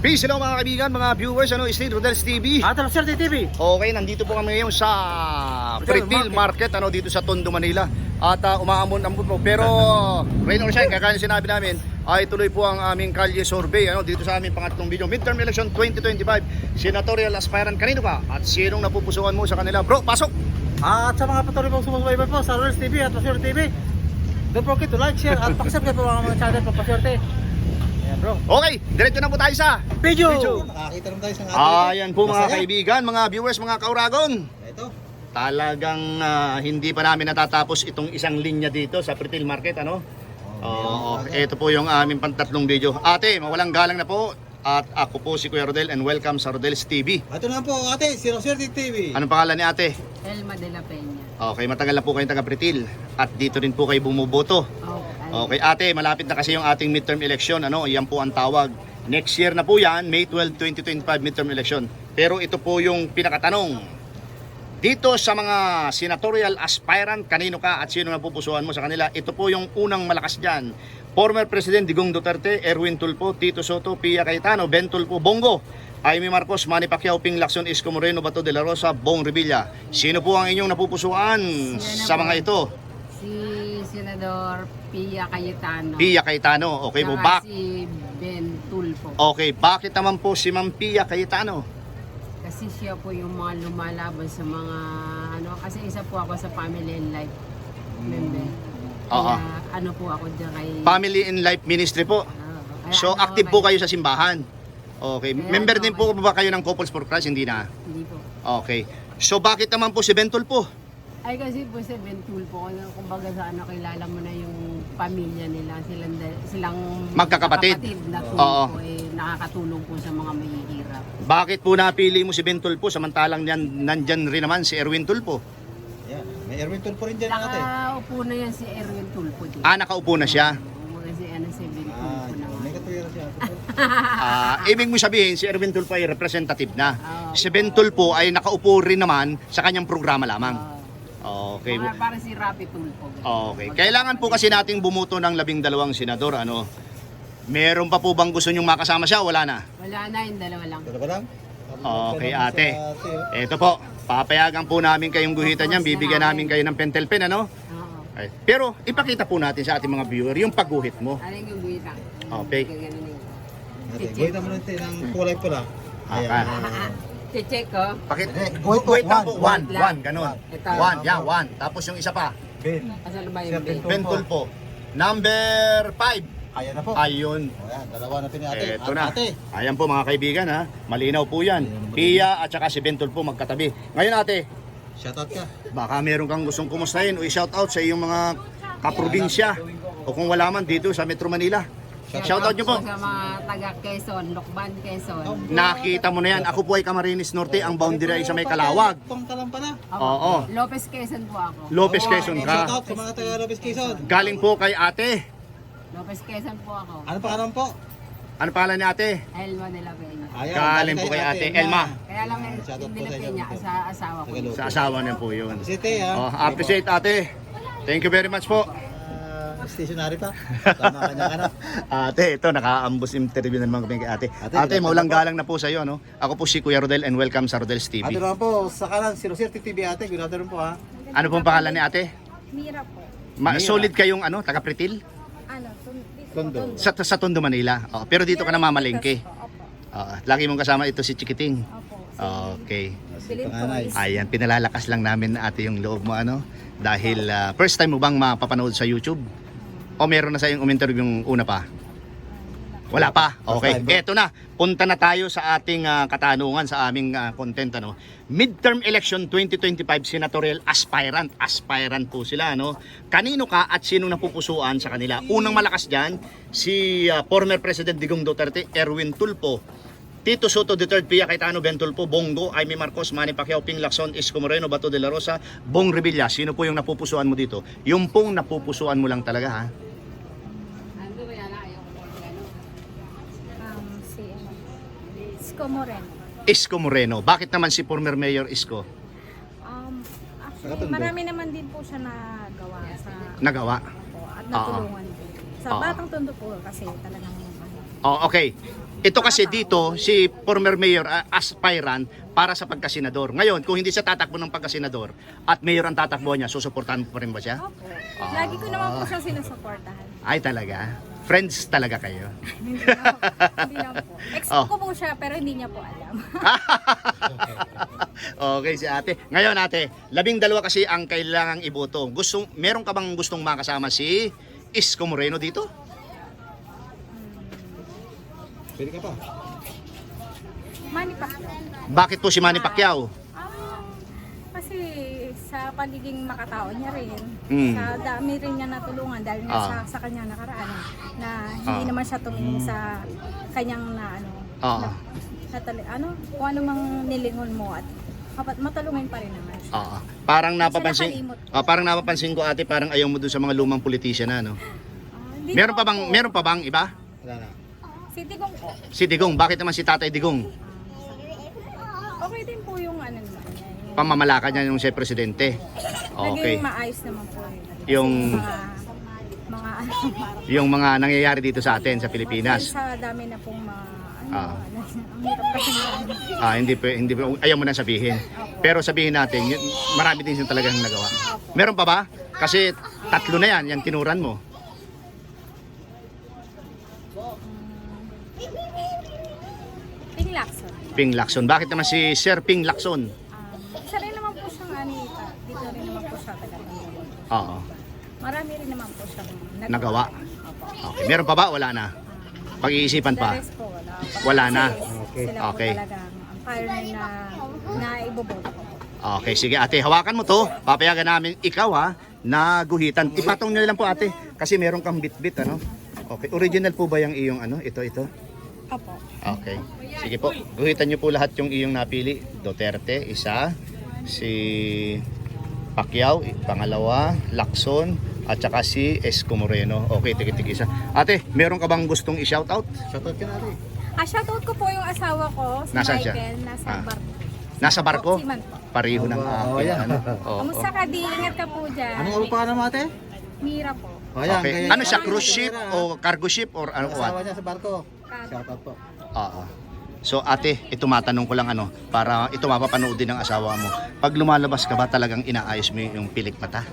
Peace hello mga kaibigan, mga viewers, ano, Steve Rodels TV. Ato Sir TV. Okay, nandito po kami ngayon sa Retail Retail Market, ano, dito sa Tondo, Manila. At uh, umaamon-amon po. Pero, rain or shine, kaya sinabi namin, ay tuloy po ang aming kalye survey ano, dito sa aming pangatlong video. Midterm election 2025, senatorial aspirant. Kanino ka? At sinong napupusuan mo sa kanila? Bro, pasok! At sa mga patuloy pong sumusubaybay po sa Royals TV at Sir TV. Don't forget to like, share at pakisubscribe po mga mga channel pa paswerte. Ayan bro. Okay, diretso na po tayo sa Video! Video. Nakakita naman tayo sa ating Ayan po mga Masaya. kaibigan, mga viewers, mga kauragon. Ito. Talagang ah, hindi pa namin natatapos itong isang linya dito sa Retail Market, ano? Oo, ito po yung aming pantatlong video. Ate, mawalang galang na po. At ako po si Kuya Rodel and welcome sa Rodel's TV. Ito na po ate, si Roser TV. Anong pangalan ni ate? Elma de la Peña. Okay, matagal na po kayong taga Pretil. At dito rin po kayo bumuboto. Okay. Okay, ate, malapit na kasi yung ating midterm election. Ano, yan po ang tawag. Next year na po yan, May 12, 2025 midterm election. Pero ito po yung pinakatanong. Dito sa mga senatorial aspirant, kanino ka at sino napupusuan mo sa kanila? Ito po yung unang malakas dyan. Former President Digong Duterte, Erwin Tulfo, Tito Soto, Pia Cayetano, Ben Tulfo, Bongo, Jaime Marcos, Manny Pacquiao, Ping Lacson, Isko Moreno, Bato de la Rosa, Bong Revilla. Sino po ang inyong napupusuan sa mga ito? Si Senador Pia Cayetano. Pia Cayetano, okay po. Bak si Ben Tulfo. okay, bakit naman po si Ma'am Pia Cayetano? Kasi siya po yung mga lumalaban sa mga ano kasi isa po ako sa Family and Life member. Oo. Kaya ano po ako dyan kay Family and Life Ministry po. Oo. Kaya So ano active ako po kay- kayo sa simbahan. Okay. Kaya Member ano din po ba kayo ng Couples for Christ? Hindi na. Hindi po. Okay. So bakit naman po si Bentol po? Ay kasi po si Ben Tulfo, ano, kumbaga sa ano, kilala mo na yung pamilya nila, silang, silang Magkakapatid. na Oo. Tulfo, eh, nakakatulong po sa mga mahihirap. Bakit po napili mo si Bentol po samantalang yan, nandyan rin naman si Erwin Tulpo? Yan. May Erwin Tulfo rin dyan ate. Nakaupo na yan si Erwin Tulfo din. Ah, nakaupo na siya. Kumbaga si, ano, si Ben Ah, na. may katuwira siya. Ah, ibig mo sabihin si Erwin Tulpo ay representative na. Oo. Si Bentol po ay nakaupo rin naman sa kanyang programa lamang. Okay. Para, para si Rapi Tulfo. Okay. Kailangan po kasi nating bumuto ng labing dalawang senador. Ano? Meron pa po bang gusto nyong makasama siya? Wala na. Wala na, yung dalawa lang. Dalawa lang. Okay, ate. Ito po, papayagan po namin kayong guhitan niyan. Bibigyan namin kayo ng pentel pen, ano? Oo. Ay, Pero ipakita po natin sa ating mga viewer yung pagguhit mo. Ano yung guwita? Okay. Ganun yung- Ate, guhit naman natin ng kulay pula. Ayan. Check ko. Pakit. Eh, Guhit, guhit lang po. One, one one, ganun. Ito. One, yeah, one. Tapos yung isa pa, Ben. Asan ba yung Ben Ben? pentul po. Number five. Ayan na po. Ayun. O yan, dalawa na pini ate. Eto At na. Ate. Ayan po mga kaibigan ha. Malinaw po yan. Pia at saka si Bentol po magkatabi. Ngayon ate, Shoutout ka. baka meron kang gustong kumustahin o i-shout out sa iyong mga kaprobinsya o kung wala man dito sa Metro Manila. Shout out nyo po. Sa mga taga Quezon, Lokban, Quezon. Nakita mo na yan. Ako po ay Camarines Norte. Ang boundary ay sa may Kalawag. Pangkalan pala. Ako, Oo. Lopez Quezon po ako. Lopez Quezon ka. Shoutout sa mga taga Lopez Quezon. Galing po kay ate. Lopez Quezon po ako. Ano pangalan po? Ano pangalan ni ate? Elma de la Peña. Ayan, Galing po kay ate Elma. Kaya lang eh, Shoutout hindi po na sa inyo. Peña sa asawa ko. Tagalog. Sa asawa niya po yun. Si Te ha. Oh, appreciate ate. Thank you very much po. Stationary pa. Tama kanya ka na. Ate, ito, naka-ambus interview na naman kami kay ate. Ate, Ate, maulang galang na po sa iyo, no? Ako po si Kuya Rodel and welcome sa Rodel's TV. Ate naman po, sa kanan, si Roser TV ate. Good afternoon po ha. Ano pong pangalan ni ate? Mira po. Ma- Mira. solid kayong ano, taga Pretil? Ano, Tondo. Sa, sa Tondo, Manila. Oh, pero dito ka na mamalengke. Oh, lagi mong kasama ito si Chikiting. Opo. Okay. Bilin po Ayan, pinalalakas lang namin ate yung loob mo ano. Dahil ah, first time mo bang mapapanood sa YouTube? O meron na sa yung uminterview yung una pa? Wala pa. Okay. Eto na. Punta na tayo sa ating ah, katanungan sa aming ah, content ano. Midterm election 2025 senatorial aspirant. Aspirant po sila no. Kanino ka at sino napupusuan sa kanila? Unang malakas diyan si ah, former President Digong Duterte, Erwin Tulfo. Tito Soto III, Pia Cayetano, Ben Tulfo, Bongo, Jaime Marcos, Manny Pacquiao, Ping Lacson, Isko Moreno, Bato de la Rosa, Bong Revilla. Sino po yung napupusuan mo dito? Yung pong napupusuan mo lang talaga ha? Ando ba yan? Ayaw ko po ano. Um, si ano, Isko Moreno. Isko Moreno. Bakit naman si former Mayor Isko Um, actually, marami naman din po siya nagawa sa nagawa? po, at natulungan din. Sa Oo. Batang Tondo po kasi talagang Oh, okay. Ito kasi dito, si former mayor ah, aspirant para sa pagkasenador. Ngayon, kung hindi siya tatakbo ng pagkasenador at mayor ang tatakbo niya, susuportahan mo pa rin ba siya? Opo. Lagi ko naman po siya sinusuportahan. Ay talaga? Friends talaga kayo? hindi na, hindi na po. Ex Oh. ko po siya pero hindi niya po alam. okay si ate. Ngayon ate, labing dalawa kasi ang kailangang iboto. Gusto, meron ka bang gustong makasama si Isko Moreno dito? Pwede ka pa. Manny pa. Bakit po si Manny Pacquiao? Sa pagiging makatao niya rin, Mm. sa dami rin niya natulungan dahil nga Ah. sa, sa kanya nakaraan na hindi Ah. naman siya tumingin sa kanyang na ano, Ah. na, natali, ano, kung ano mang nilingon mo at kapat matulungin pa rin naman siya. Oo. Parang napapansin, nakalimot. ah, parang napapansin ko ate, parang ayaw mo dun sa mga lumang politician na, no? Ah, hindi Meron pa naman bang po. meron pa bang iba? Wala na. Si Tigong po. Si Digong, bakit naman si Tatay Digong? Okay din po yung ano. Yung, Pamamalakad niya yung siya presidente. Okay. Naging maayos naman po yun. Yung- mga ano, Yung mga nangyayari dito sa atin sa Pilipinas. Sa dami na pong mga ano, Ah. ano, Ah, hindi pa hindi pa- ayaw mo na sabihin. Pero sabihin natin, yun, marami din siyang talagang nagawa. Meron pa ba? Kasi tatlo na yan, yan tinuran mo. Ping Lacson. Ping Lacson. Bakit naman si Sir Ping Lacson? Um, isa rin naman po siyang anita. Dito rin naman po siya taga Oo. Marami rin naman po siyang nagawa. Nagawa. Opo. Okay. Meron pa ba? Wala na. Pag-iisipan The pa. rest po, wala. Wala na. Okay. Sila Okay. po talagang ang pioneer na, na iboboto ko. Okay, sige ate, hawakan mo to. Papayagan namin ikaw ha, na guhitan. Ipatong nyo lang po ate, kasi meron kang bit-bit ano. Okay, original po ba yung iyong ano? Ito, ito? Opo. Okay. Sige po, guhitan nyo po lahat yung iyong napili. Duterte, isa. Si Pacquiao, pangalawa. Lacson, at saka si Esco Moreno. Okay, tigit-tig isa. Ate, meron ka bang gustong i-shoutout? Shoutout ka natin. Ah, shoutout ko po yung asawa ko, si Nasaan siya? Michael, nasa Ah. barko. Nasa barko? Siman po. Pareho ng akin. oh, yan. Ano? Oo. Kamusta ka di? Ingat ka po dyan. Anong ano pa naman ate? Mira po. O yan, Okay. kaya- Ano siya, cruise ship o cargo ship or ano Asawa what? niya sa barko. Shoutout po. Oo. So ate, ito matanong ko lang ano, para ito mapapanood din ng asawa mo. Pag lumalabas ka ba talagang inaayos mo yung pilik mata?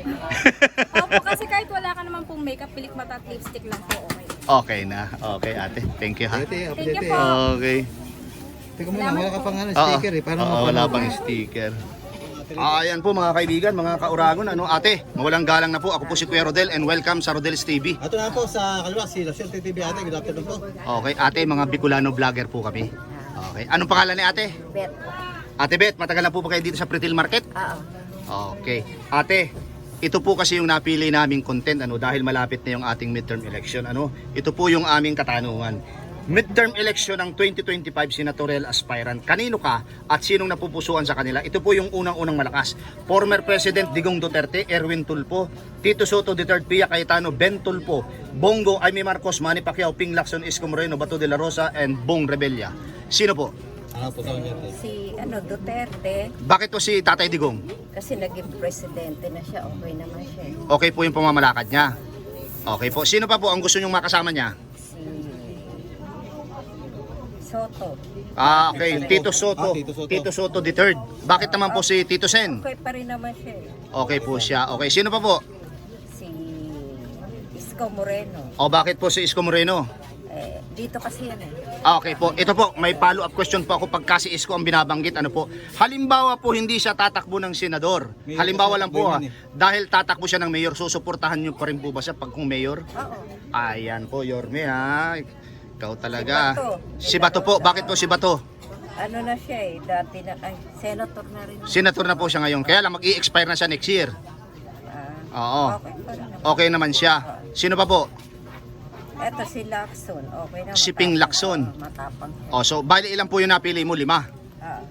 Opo, kasi kahit wala ka naman pong makeup, pilik mata at lipstick lang po, okay. Okay na. Okay ate. Thank you ha. Ate, Thank you update po. Okay. Teka muna, wala ka pang ano, Oo. sticker eh. Paano Oo, mapanood? wala pang sticker. Ah, ayan po mga kaibigan, mga kauragon. Ano, ate, mawalang galang na po. Ako po si Kuya Rodel and welcome sa Rodel's TV. Ito na po sa kaliwa, si Lasyon TV ate. Good afternoon po. Okay, ate, mga Bicolano vlogger po kami. Okay. Anong pangalan ni ate? Bet. Ate Beth, matagal na po ba kayo dito sa Pretil Market? Oo. Okay. Ate, ito po kasi yung napili naming content ano dahil malapit na yung ating midterm election ano. Ito po yung aming katanungan. Midterm election ng 2025 senatorial aspirant. Kanino ka at sinong napupusuan sa kanila? Ito po yung unang-unang malakas. Former President Digong Duterte, Erwin Tulfo, Tito Soto III, Pia Cayetano, Ben Tulfo, Bongo, Aimee Marcos, Manny Pacquiao, Ping Lacson, Isko Moreno, Bato de la Rosa, and Bong Rebella. Sino po? Kanya ate? si ano Duterte Bakit po si Tatay Digong? kasi naging presidente na siya okay naman siya. Okay po yung pamamalakad niya. Okay po. Sino pa po ang gusto nyong makasama niya? Soto Ah, okay. Tito Soto. Ah, Tito Soto. Tito Soto the third. Bakit naman po si Tito Sen? okay pa rin naman siya eh. Okay po siya. Okay. Sino pa po? si Isko Moreno O bakit po si Isko Moreno? eh, dito kasi yan eh Ah, okay po. Ito po, may follow-up question po ako pagka si Isko ang binabanggit. Ano po? Halimbawa po hindi siya tatakbo ng senador. Mayor Halimbawa lang po ha. takbo yun Dahil tatakbo siya ng mayor, susuportahan niyo pa rin po ba siya pag kung mayor? oo Ayan po, Yorme ha. Ikaw talaga. Si Bato. Si Bato po. Bakit po si Bato? ano na siya eh dati na ay senator na rin Senator na po siya ngayon. Kaya lang mag-i-expire na siya next year. Ah, Oo. okay pa rin naman Okay naman siya. Sino pa po? eto si Lacson okay na Si Ping matapang. Lacson. Matapang siya O, so, bali ilan po yung napili mo? Lima. Ah.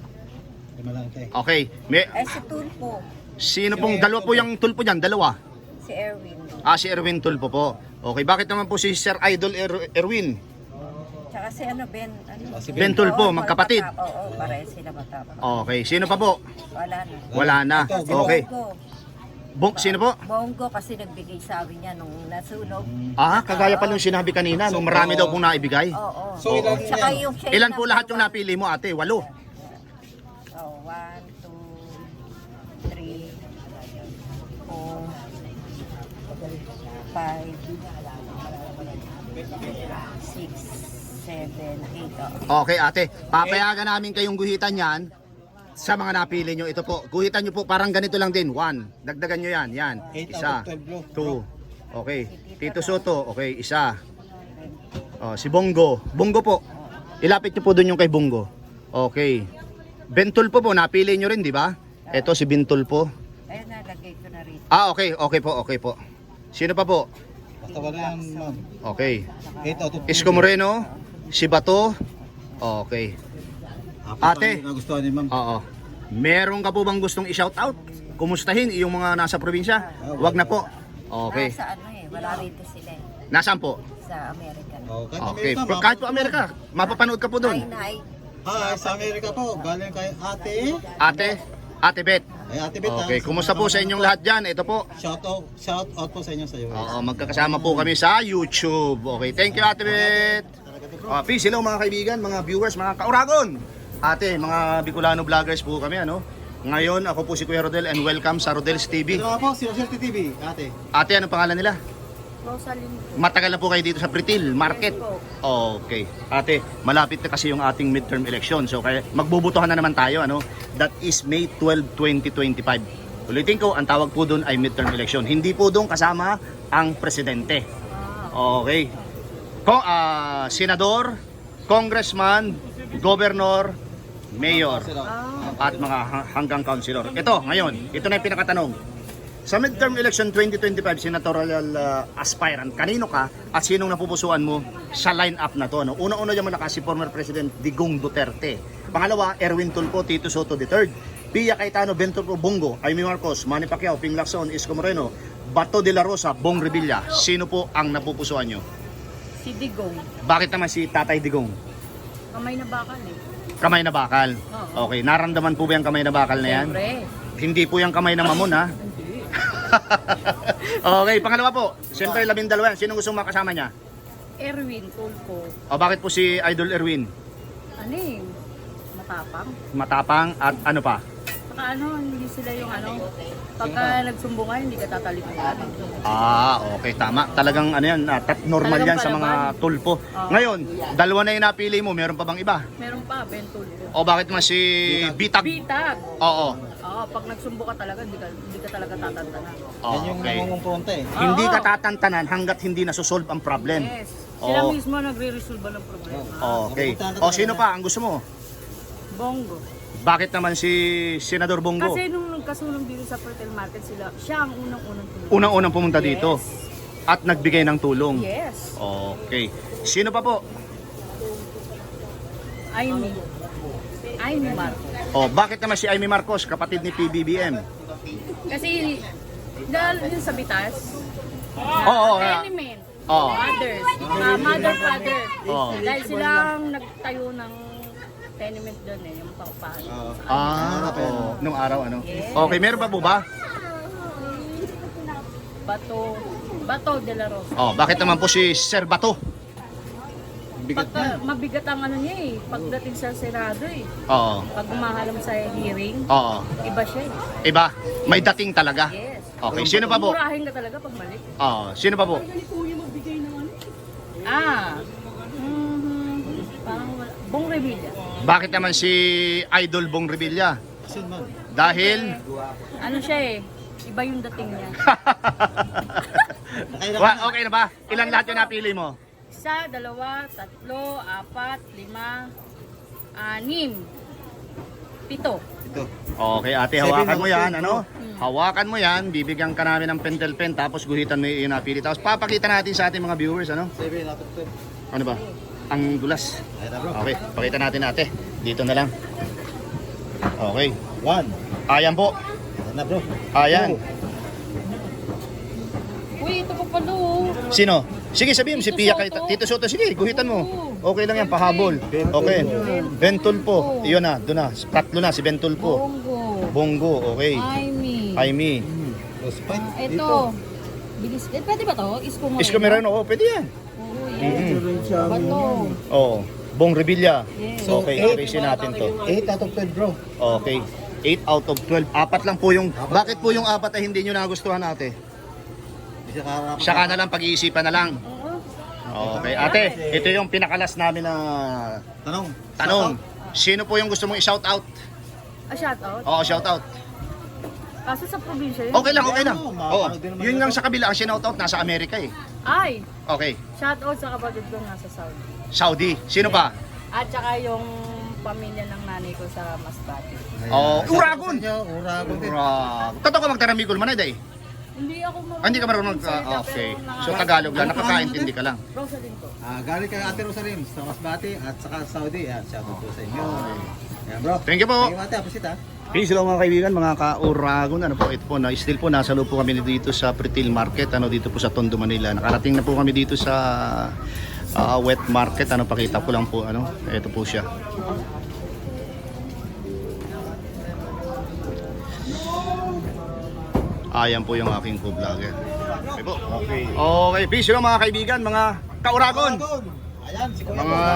Lima lang ate. Okay. May, eh si Tulfo sino pong, dalawa po yung tulpo dyan? Dalawa. si Erwin Ah, si Erwin Tulpo po. Okay, bakit naman po si Sir Idol Er- Erwin? Tsaka si ano Ben ano Ah, si Ben Tulpo, Oo, magkapatid. matapang. oo pare sila matapang Okay, sino pa po? wala na Wala na. Si Okay. Bongo. Bong, sino po? Bongo kasi nagbigay sa amin niya nung nasunog. Ah, kagaya pa nung sinabi kanina, nung marami daw pong naibigay. Oo. So, ilan Tsaka yan? yung Ilan po lahat yung napili mo ate? Walo. Oh, one, two, three, four, five, six, seven, eight. Oh. Okay ate, papayagan namin kayong guhitan yan sa mga napili nyo. Ito po, guhitan nyo po parang ganito lang din. One, dagdagan nyo yan. Yan, isa. out of 12 bro. Two. Okay. Tito Soto, okay, isa. Oh, si Bongo. Bongo po. Ilapit nyo po doon yung kay Bongo. Okay. Bentol po po, napili nyo rin, di ba? Ito si Bentol po. Ayun, nalagay ko na rito. Ah, okay, okay po, okay po. Sino pa po? Basta wala ma'am. Okay. 8 12. Isko Moreno, si Bato. Okay. Ate. ang nagustuhan ni ma'am. Oo. Meron ka po bang gustong i-shout out? Kumustahin yung mga nasa probinsya? Wag na po. Okay. Nasa ano eh, wala rito sila eh. Nasaan po? Sa Amerika. Oh, kahit Okay. Amerika, ma'am. kahit po Amerika, mapapanood ka po Hi, doon. Nay. Hi, sa Amerika po. Galing kay ate. Ate, Ate Bet. Ay, ate Beta. Okay, kumusta po sa inyong lahat dyan? Ito po. Shout out, shout out po sa inyo sa iyo. Oo, magkakasama po kami sa YouTube. Okay, thank you Ate Bet. Uh, peace, hello mga kaibigan, mga viewers, mga kauragon. Ate, mga Bicolano vloggers po kami, ano? Ngayon, ako po si Kuya Rodel and welcome sa Rodel's TV. Ito nga po, si Rosel TV, ate. Ate, anong pangalan nila? Rosalind. Matagal na po kayo dito sa Pritil Market. Okay. Ate, malapit na kasi yung ating midterm election. So kaya magbubutuhan na naman tayo ano. That is May 12, 2025. Ulitin ko, ang tawag po doon ay midterm election. Hindi po doon kasama ang presidente. Okay. Ko, ah, senador, congressman, governor, mayor, at mga ha- hanggang councilor. Ito, ngayon, ito na yung pinakatanong. Sa midterm election 2025 senatorial uh, aspirant, kanino ka at sinong napupusuan mo sa line-up na to? No? Una-una dyan muna si former President Digong Duterte. Pangalawa, Erwin Tulfo, Tito Soto III. Pia Cayetano, Bento Bongo, Amy Marcos, Manny Pacquiao, Ping Lacson, Isko Moreno, Bato de la Rosa, Bong Revilla. Sino po ang napupusuan nyo? Si Digong. Bakit naman si Tatay Digong? Kamay na bakal eh. Kamay na bakal. Okay, naramdaman po ba yung kamay na bakal na yan? Siyempre. Hindi po yung kamay na mamon ha. okay, pangalawa po. Siyempre, labing dalawa yan. Sino gusto makasama niya? Erwin Tulfo. O bakit po si Idol Erwin? Ano eh, matapang. Matapang at ano pa? Saka ano, hindi sila yung ano, pagka nagsumbungan, hindi ka tatalikuran. Ah, okay, tama. Talagang ano yan, ah, tat normal Talagang yan sa mga palaban. tulpo. Oo. Ngayon, dalawa na yung napili mo, meron pa bang iba? Meron pa, Ben Tulfo. O bakit mas si Bitag? Bitag. Oo. Oo, pag nagsumbo ka talaga, hindi ka, hindi ka talaga tatantanan. Yan yung Okay. nangungumpronta eh. Hindi ka tatantanan hanggat hindi nasusolve ang problem. Yes. Sila Oo. mismo nagre-resolve ng problema. Okay. Napupuntahan ka O talaga sino pa ang gusto mo? Bongo. Bakit naman si Senador Bongo? Kasi nung nagkasunong dito sa Fertile Market sila, siya ang unang-unang tulong. Unang-unang pumunta Yes. dito at nagbigay ng tulong. Yes. Okay. Sino pa po? Amy. Amy Marcos. Oh, bakit naman si Amy Marcos, kapatid ni PBBM? Kasi, dahil yun sa bitas, Oo, oo, nga. tenement, Oo. mothers, uh, mother, father. Oo. Dahil silang nagtayo ng tenement doon eh, paupahan. Ah, oh, nung araw ano. Okay, meron pa po ba? Bato, Bato de la Rosa. Oh, bakit naman po si Sir Bato? Pagka, mabigat ang ano niya eh, pagdating sa Senado eh. Oo. Pag umahalam sa hearing, Oo. iba siya eh. Iba, may dating talaga. Yes. Okay, sino pa po? Murahin ka talaga pag mali. Oo, sino pa po? Ah, mhm, parang wala. Bong Revilla. Bakit naman si Idol Bong Revilla? Kasi man. Dahil Ano siya eh, iba yung dating niya. Wa- okay na ba? Ilan lahat yung napili mo? Isa, dalawa, tatlo, apat, lima, anim, pito. Ito. Okay, ate, hawakan mo yan, ano? Hawakan mo yan, bibigyan ka namin ng pentel pen, tapos guhitan mo yung napili. Tapos papakita natin sa ating mga viewers, ano? 7 out of 10. Ano ba? Ang dulas. Ayan na bro. Okay, pakita natin ate. Dito na lang. Okay. 1. Ayan po. Ayan na bro. Ayan. Uy, ito pa pala oh. Sino? Sige, sabihin mo si Tito Pia Soto. kay Tito Soto. Sige, guhitan mo. Okay lang yan, pahabol. Okay. Bentol po. Iyon na, doon na. Tatlo na, si Bentol po. Bongo, Bongo, okay. Aimee, Aimee. Sprite. Ah, ito. Bilis. Eh, pwede ba to? Isko mo Isko Merano, oh, pwede yan. Oo. Bato. Oh, Bong Revilla. Yes. So, Okay, eight. trace natin to. 8 out of 12 bro. Okay. 8 out of 12. Apat lang po yung... Bakit po yung apat ay hindi nyo nagustuhan ate? Isa ka Saka na lang, pag-iisipan na lang. Okay. Ate, ito yung pinakalas namin na Tanong. tanong. Sino po yung gusto mong i-shout out? A shoutout? Oo, shout out. Kaso sa probinsya yun. Okay lang, okay lang. Oo. din naman Yun yun. lang sa kabila, ang shout out nasa Amerika eh. Ay, Okay. shoutout sa kapatid ko nasa Saudi. Saudi. Sino pa? At saka yung pamilya ng nanay ko sa Masbate. Oh, Uragon. Uragon din. Ura. Totoo ka magtaramigol man eh. Hindi ako marunong. Ah, hindi ka marunong mag... magsalita, ah, okay. pero So Tagalog lang, nakakaintindi ka lang. Rosaline ko. Ah, galing kay Ate Rosarim sa Masbate at saka Saudi. Yan, shout out po sa inyo. Yan bro. Thank you po. Thank you ate, appreciate ha. Peace hello mga kaibigan, mga ka-Uragon. Ano po, ito po, na, still po nasa loob po kami dito sa Pretil Market, ano dito po sa Tondo, Manila. Nakarating na po kami dito sa ah, wet market, ano pakita ko lang po, ano, ito po siya. Ayan po yung aking po vlogger. Okay po. Okay. Okay, peace hello mga kaibigan, mga ka-Uragon. Ayan, si Kuya. Mga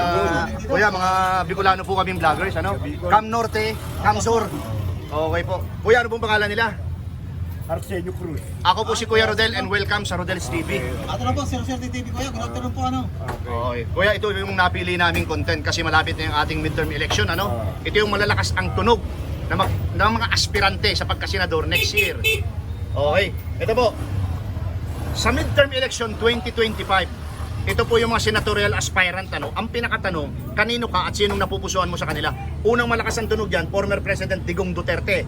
kuya, mga Bicolano po kaming vloggers, ano? Cam Norte, Cam Sur. Okay po. Kuya, ano pong pangalan nila? Arsenio Cruz. Ako po si Kuya Rodel and welcome sa Rodel's TV. Ato na po, Sir Sir TV Kuya. Good afternoon po ano. Okay. Kuya, ito yung napili naming content kasi malapit na yung ating midterm election, ano? Ito yung malalakas ang tunog ng, mag, ng mga aspirante sa pagkasenador next year. Okay. Ito po. Sa midterm election 2025, ito po yung mga senatorial aspirant ano. Ang pinakatanong, kanino ka at sinong napupusuan mo sa kanila? Unang malakas ang tunog diyan, former President Digong Duterte.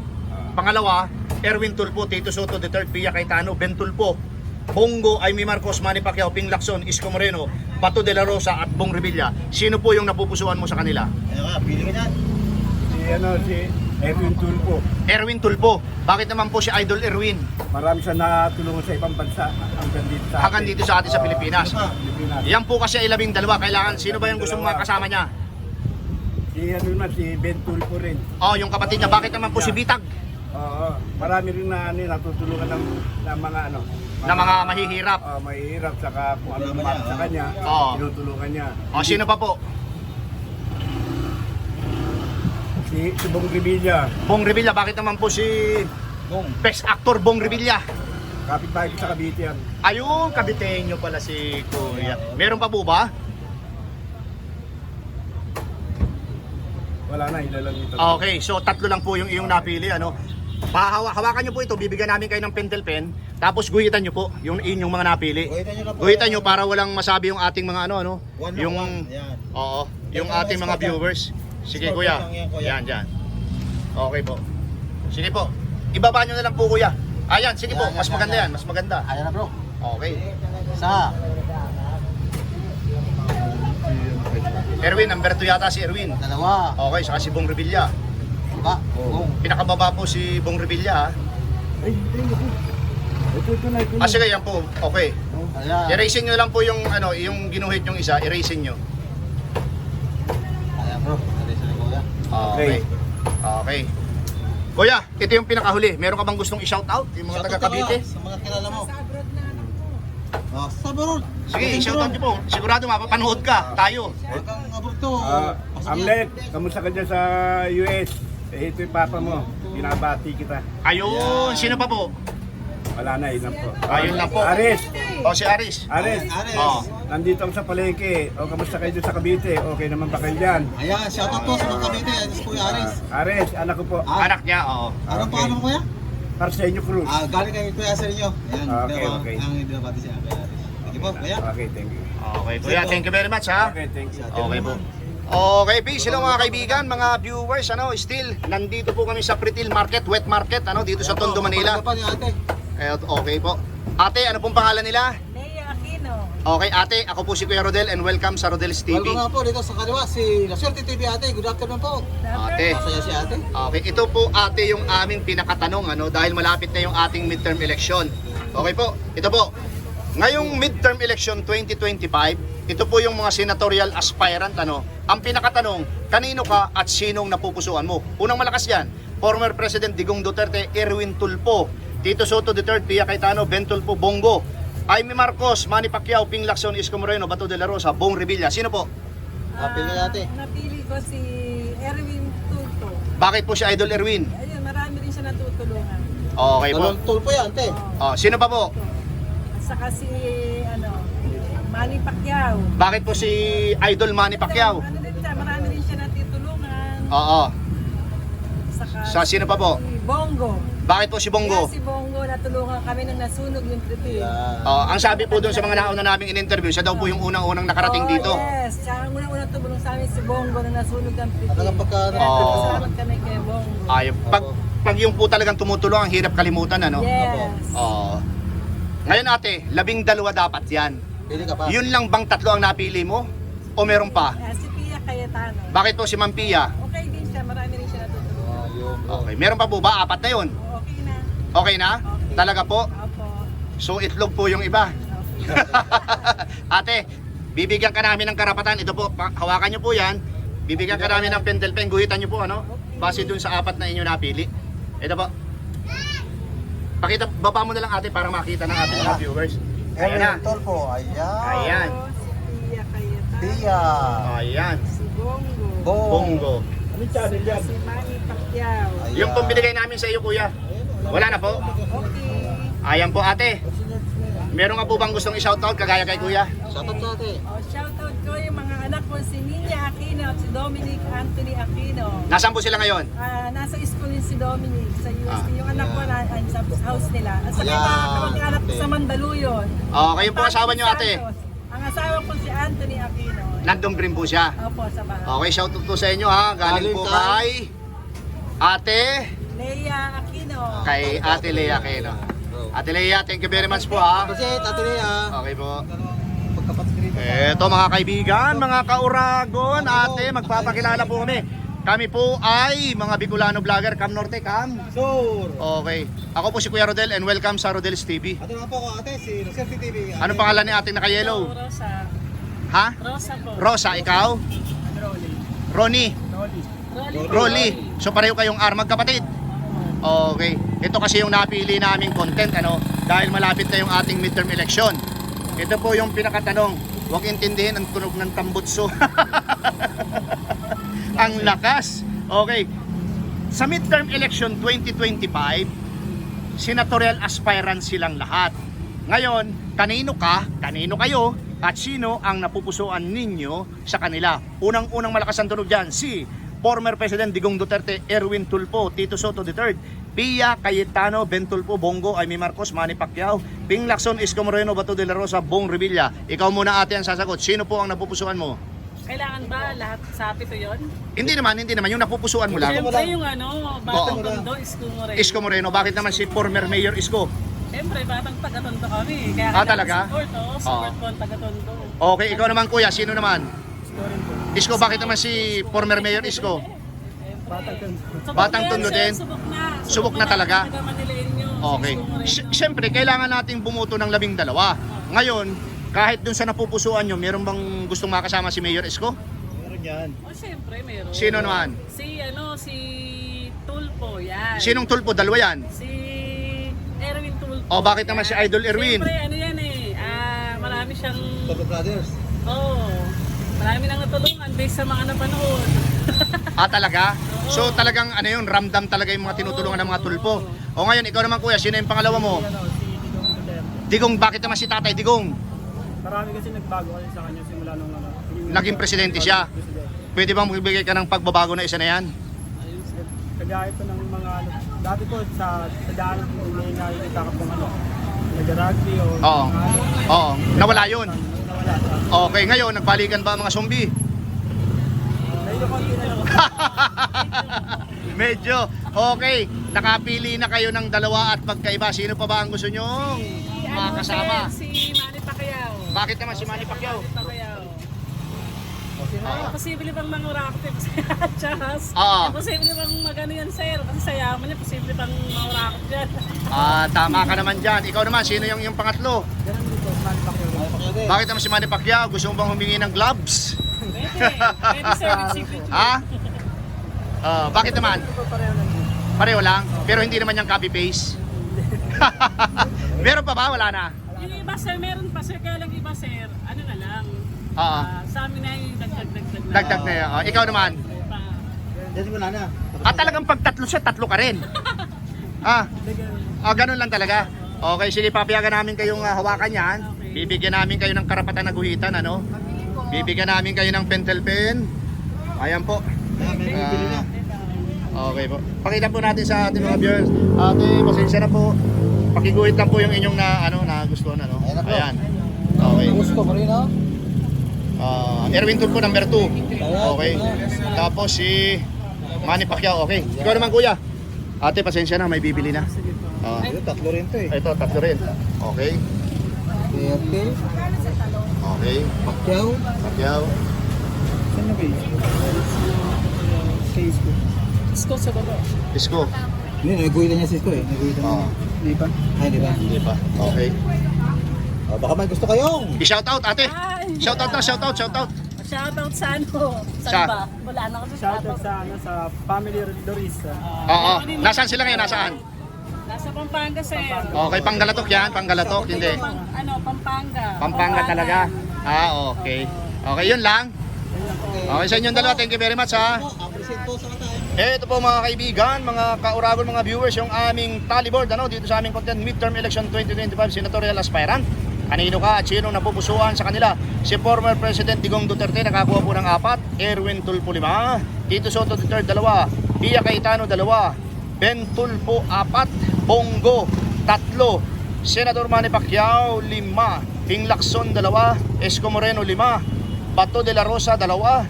Pangalawa, Erwin Tulfo, Tito Soto III, Pia Cayetano, Ben Tulfo, Bongo, Amy Marcos, Manny Pacquiao, Ping Lacson, Isko Moreno, Bato de la Rosa at Bong Revilla. Sino po yung napupusuan mo sa kanila? Ayan ka, pili ka dyan. Si ano si Edwin Tulpo. Erwin Tulfo. Bakit naman po si Idol Erwin? Marami siya nakatulong sa ibang bansa hanggang dito sa Hagan dito sa atin sa Pilipinas. Pilipinas. Yan po kasi ay labing dalawa. Kailangan, sino ba yung gusto mong makasama niya? Si ano naman, si Ben Tulpo rin. Oh, yung kapatid niya. Bakit naman po si Bitag? Oo. Marami rin na ano, natutulungan ng, ng mga ano. Na mga mahihirap. Ah, mahihirap saka kung ano naman sa oo. kanya, Oo. tinutulungan niya. O, sino pa po? Si, si Bong Revilla, Bong Revilla. Bakit naman po si Bong. best actor Bong Revilla? kapitbahay ko sa Cavite yan. Ayun, kabitenyo pala si Kuya. Meron pa po ba? Wala na, ilalang ito. Okay, so tatlo lang po yung iyong napili, ano? Pahawa, hawakan niyo po ito, bibigyan namin kayo ng pentel pen, tapos guhitan niyo po yung inyong mga napili. Guhitan niyo na po. Guhitan niyo para walang masabi yung ating mga ano, ano? One yung one. Yan. Oo, yung ating mga lang. viewers. Sige kuya. lang yan, kuya. Yan, yan. Okay po. Sige po. Ibaba niyo na lang po kuya. Ayan, sige po. Yan, yan, Mas yan, maganda yan. yan, mas maganda. Ayan na bro. Okay. Isa. Erwin, number 2 yata si Erwin. Dalawa. Okay, saka si Bong Revilla. Diba? Bong. Pinakababa po si Bong Revilla. ha? Ay, hindi, ito. Ito, ito na, ito na. Ah, sige, yan po. Okay. Ayan. Erasing nyo lang po yung ano, yung ginuhit yung isa, erasing nyo. Ayan bro. Alis na ni Kuya. Okay. Okay. Kuya, ito yung pinakahuli. Meron ka bang gustong i-shout out? Yung mga taga Cavite? Sa mga kilala mo. Oh, sa abroad. Sige, i-shout out nyo po. Sigurado mapapanood ka. Tayo. Hanggang abroad to. Ah. Amlet, kamusta ka dyan sa US? Eh, ito yung papa mo. Binabati kita. Ayun, sino pa po? Wala na, yun lang po. Ayun lang po. Aris, O, si Aris. Aris, Ares. Oh. nandito ako sa palengke. O, kamusta kayo dyan sa Cavite? Okay naman ba kayo dyan? Ayan, shoutout po sa mga Cavite. Ayan si Kuya Aris. Aris, anak ko po. Ah, Anak niya, oo. Anong Okay. pangalan mo Kuya? Arsenio Cruz. Ah, galing kay Kuya sa inyo. Ayan, Okay, dalawa okay. ang binabati siya. Kuya Aris. Sige po, Kuya. Okay, thank you. Okay, kuya, thank you very much, ha? Okay, thank you. Okay po. Okay, peace. Hello mga kaibigan, mga viewers, ano, still, nandito po kami sa Pretil Market, Wet Market, ano, dito sa Tondo, Manila. Pa ni ate. Eh, okay po. Ate, ano pong pangalan nila? Nea Aquino. Okay, ate, ako po si Kuya Rodel and welcome sa Rodel's TV. Welcome nga po dito sa kaliwa si La Suerte TV ate. Good afternoon po. Ate, Masaya si ate. okay, ito po ate yung aming pinakatanong, ano, dahil malapit na yung ating midterm election. Okay po, ito po. Ngayong midterm election 2025, ito po yung mga senatorial aspirant, ano, ang pinakatanong, kanino ka at sinong napupusuan mo? Unang malakas yan, former President Digong Duterte, Erwin Tulfo, Tito Soto III, Pia Cayetano, Bentol po, Bongo. Aimee Marcos, Manny Pacquiao, Ping Lacson, Isko Moreno, Bato de la Rosa, Bong Revilla. Sino po? Apil na natin. Napili ko si Erwin Tulpo. Bakit po si Idol Erwin? Ayun, marami rin siya natutulungan. Okay po. Talon tool po yan, te. Oh, sino pa po? At saka si, ano, Manny Pacquiao. Bakit po si Idol Manny Pacquiao? Ano din siya, marami rin siya natutulungan. Oo. Saka Sa sino pa po? si Bongo. Bakit po si Bongo? Kaya si Bongo natulungan kami nang nasunog yung tripi. Oh, ang sabi po doon sa mga nauna naming in-interview, siya daw po yung unang-unang nakarating Oh, dito. Yes, siya ang unang-unang tumulong sa amin si Bongo nang nasunog ang tripi. At ang pagka... Kaya Oh. nagpapasalamat kami kay Bongo. Ay, pag pag yung po talagang tumutulong, ang hirap kalimutan ano. Yes. Oo. Ngayon ate, labing dalawa dapat yan. Pili ka pa. Yun lang bang tatlo ang napili mo? O meron pa? Ah, si Pia Cayetano. Bakit po si Ma'am Pia? Okay din siya, marami rin siya natutulungan. Bro. Okay, meron pa po ba? Apat na yun. Na. Okay na? Okay. Talaga po? Opo. So itlog po yung iba. Ate, bibigyan ka namin ng karapatan. Ito po, pa- hawakan nyo po yan. Bibigyan ka namin ng pentel pen. Guhitan nyo po ano? Base dun sa apat na inyo napili. Ito po. Pakita, baba mo na lang ate para makita ng ating mga viewers. Ayan na. tool po. Ayan. Ayan. Cayetano. Pia. Ayan. Si Bongo. Bong. Bongo. Anong channel yan? Si Manny Pacquiao. Ayan. Yung pong binigay namin sa iyo kuya. Wala na po. Okay. Ayan po ate. Meron nga po bang gustong i-shoutout kagaya kay kuya? Shoutout sa ate. Oh, shoutout ko yung mga anak ko, si Ninya Aquino at si Dominic Anthony Aquino. Nasaan po sila ngayon? Ah, nasa school yun si Dominic sa UST. Ah. Yung anak ko na ay, sa house nila. At saka Ayan. mga kamag-anak ko sa Mandaluyong. Oh, kayo po asawa nyo ate. Santos. Ang asawa ko si Anthony Aquino. Nandun rin po siya. Opo, sa bahay. Okay, shoutout po sa inyo ha. Galing Galing po kay- kay Ate, Leia Aquino. Kay Ate Lea Keno. Ate Lea, thank you very much po ha. Kasi ate Lea. Okay po. Eto mga kaibigan, mga kauragon, ate, magpapakilala po kami. Kami po ay mga Bicolano vlogger, Cam Norte, Cam. Sur. Okay. Ako po si Kuya Rodel and welcome sa Rodel's TV. Ate nga po ako ate, si Lucerti TV. Ano pangalan ni ating naka-yellow? Rosa. Ha? Rosa po. Rosa, ikaw? Ronnie. Rolly. Rolly. So pareho kayong R magkapatid. Okay. Ito kasi yung napili naming content ano dahil malapit na yung ating midterm election. Ito po yung pinakatanong. Huwag intindihin ang tunog ng tambutso. ang lakas. Okay. Sa midterm election 2025, senatorial aspirant silang lahat. Ngayon, kanino ka, kanino kayo, at sino ang napupusuan ninyo sa kanila? Unang-unang malakas ang tunog dyan, si former President Digong Duterte, Erwin Tulfo, Tito Soto III, Pia Cayetano, Ben Tulfo, Bongo, Aimee Marcos, Manny Pacquiao, Ping Lacson, Isko Moreno, Bato de la Rosa, Bong Revilla. Ikaw muna ate ang sasagot. Sino po ang napupusuan mo? Kailangan ba lahat sa pito yun? Hindi naman, hindi naman. Yung napupusuan mo lang. Siyempre yung ano, Batang Oo. Tondo, Isko Moreno. Isko Moreno. Bakit naman si former Mayor Isko? Siyempre, Batang Taga-Tondo kami. Kaya Ah, talaga? Support, oh. Support po ang Taga-Tondo. Okay, ikaw naman kuya. Sino naman? Isko, bakit naman si former Mayor Isko? Batang yan, sir. din? Subok na. Subok na talaga? Okay. Isko Siyempre, kailangan nating bumuto ng labing dalawa. Ngayon, kahit dun sa napupusuan nyo, meron bang gustong makasama si Mayor Isko? Oh, siyempre, meron. Sino naman? Si, ano, si Tulpo, yan. Sinong tulpo? Dalawa yan. Si Erwin Tulpo. O, bakit naman Yan. si Idol Erwin? Siyempre, ano yan eh. Ah, marami siyang... Tulpo Brothers. Oo. Oh, marami nang natulungan based sa mga napanood. Ah, talaga? So talagang ano yun, ramdam talaga yung mga tinutulungan ng mga tulpo. O ngayon, ikaw naman kuya, sino yung pangalawa mo? Digong, bakit naman si Tatay Digong? Marami kasi nagbago kasi sa kanya simula nung ano. Naging presidente siya. Pwede bang magbigay ka ng pagbabago na isa na yan? Kagaya ito ng mga ano. Dati po sa sa daan may nakikita ka pong ano. Nag-rugby o Oo. ano. Oo, nawala yun. Okay, ngayon, nagbalikan ba mga zombie? Medyo konti na lang. Medyo. Okay, nakapili na kayo ng dalawa at magkaiba. Sino pa ba ang gusto nyong Si, ano, makasama? sir, si Manny Pacquiao. Bakit naman si Manny Pacquiao? Manny Pacquiao. Ay, posible bang mangurakot yun? Chas. Oo. Posible bang magano yan, sir? Kasi sa yaman niya, posible bang mangurakot yan? Ah, tama ka naman dyan. Ikaw naman, sino yung, yung pangatlo? Bakit naman si Manny Pacquiao? Gusto mo bang humingi ng gloves? Pwede. Pwede, sir, with signature. Ha? Ah, bakit naman? Pareho lang, pero hindi naman yung copy paste. Meron pa ba? Wala na. Yung iba sir, meron pa sir, kaya lang iba sir, ano na lang. Oo. ah, sa amin na yung dagdag-dagdag na. Dagdag na yun. Oh, ikaw naman. Dito wala na. Ah, talagang pag tatlo siya, tatlo ka rin. ah, ah, ganun lang talaga. Okay, sige, papayagan namin kayong ah, hawakan yan. Bibigyan namin kayo ng karapatan na guhitan, ano? Bibigyan namin kayo ng pentel pen. Ayan po. Na. Okay po. Pakita po natin sa ating mga viewers. Ate, pasensya na po. Pakiguhit lang po yung inyong na ano na ano. Ayan na po. Ayan. Okay. Gusto ko rin, oh. Ah, Erwin Tulfo number 2. Okay. Tapos si Manny Pacquiao. Okay. Ikaw naman kuya. Ate, pasensya na, may bibili na. Ah, Ito, tatlo rin to eh. ito, tatlo rin. Okay. Airtel, Okay. Pacquiao. Pacquiao. Saan na ba yun? Facebook. Isko sa baba. Isko. Hindi, naguhitan niya si Cisco eh. Naguhitan Oo. niya. Hindi pa? Ay, hindi pa. Hindi pa. Okay. Oh, baka may gusto kayong. I-shout out ate. Ay! Shout out na, shout out, shout out. Shoutout sa ano? Sa- Saan ba? Wala na kasi Shoutout sa, ano, sa family Doris. ah. Oo. Nasaan sila ngayon? Nasaan? Nasa Pampanga sir. Okay, Panggalatok yan, Panggalatok, hindi. Pang, ano, Pampanga. Pampanga talaga. Ah, okay. Okay, yun lang. Okay sa inyong dalawa, thank you very much ha. Eh, ito po mga kaibigan, mga kauragon, mga viewers, yung aming tally board ano, dito sa aming content midterm election 2025 senatorial aspirant. Kanino ka at sino napupusuan sa kanila? Si former President Digong Duterte nakakuha po ng apat, Erwin Tulfo lima, Tito Soto III dalawa, Pia Cayetano dalawa, Ben Tulfo apat, Bongo tatlo, Senador Manny Pacquiao lima, Ping Lacson dalawa, Esco Moreno lima, Bato de la Rosa dalawa,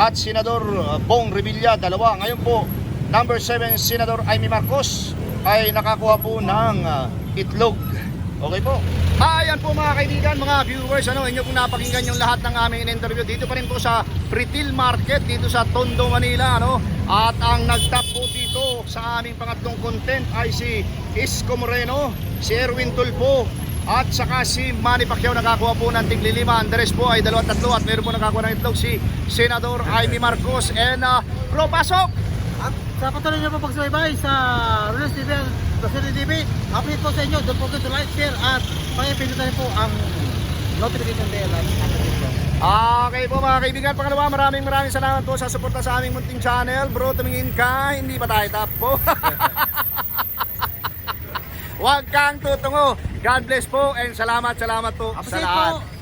at Senador uh, Bong Revilla, dalawa. Ngayon po, number 7, Senador Amy Marcos ay nakakuha po ng uh, itlog. Okay po. Ayan po mga kaibigan, mga viewers, ano, inyo pong napakinggan yung lahat ng aming in-interview dito pa rin po sa Retail Market dito sa Tondo, Manila, ano. At ang nag-top po dito sa aming pangatlong content ay si Isko Moreno, si Erwin Tulfo, at saka si Manny Pacquiao nakakuha po ng tiglilima. Andres po ay dalawa tatlo at meron po nakakuha ng itlog si Senador Amy Marcos. And uh, bro, pasok! At sa patuloy niyo po pagsubaybay sa Rules TV at Basili TV, update po sa inyo. Don't forget to like, share at pakipindutan po ang notification bell at. Okay po mga kaibigan, pangalawa maraming maraming salamat po sa suporta sa aming munting channel. Bro, tumingin ka, hindi pa tayo tap po. Huwag kang tutungo. God bless po and salamat, salamat po sa Appreciate lahat. po